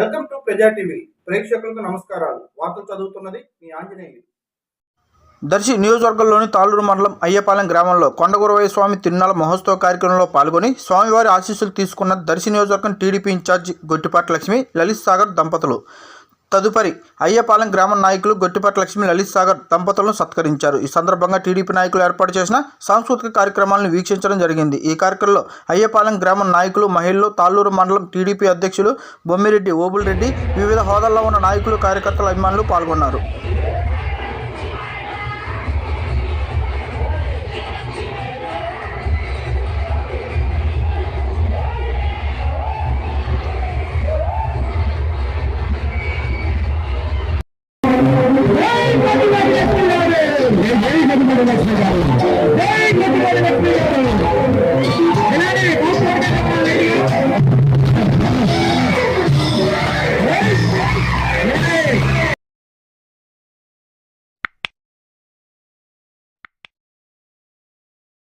ప్రజా టీవీ. ప్రేక్షకులకు నమస్కారాలు. వార్తలు చదువుతున్నది మీ ఆంజనేయులు. దర్శి నియోజకవర్గంలోని తాళూరు మండలం అయ్యపాలెం గ్రామంలో కొండగురవయ్య స్వామి తిరునాళ మహోత్సవ కార్యక్రమంలో పాల్గొని స్వామివారి ఆశీస్సులు తీసుకున్న దర్శి నియోజకవర్గం టీడీపీ ఇన్ఛార్జి గొట్టిపాటి లక్ష్మి లలిత్ సాగర్ దంపతులు. తదుపరి అయ్యపాలెం గ్రామ నాయకులు గొట్టిపట్ల లక్ష్మి లలిత్ సాగర్ దంపతులను సత్కరించారు. ఈ సందర్భంగా టీడీపీ నాయకులు ఏర్పాటు చేసిన సాంస్కృతిక కార్యక్రమాలను వీక్షించడం జరిగింది. ఈ కార్యక్రమంలో అయ్యపాలెం గ్రామ నాయకులు మహిళలు తాళ్ళూరు మండలం టీడీపీ అధ్యక్షులు బొమ్మిరెడ్డి ఓబుల్ రెడ్డి వివిధ హోదాల్లో ఉన్న నాయకులు కార్యకర్తల అభిమానులు పాల్గొన్నారు. next medallion.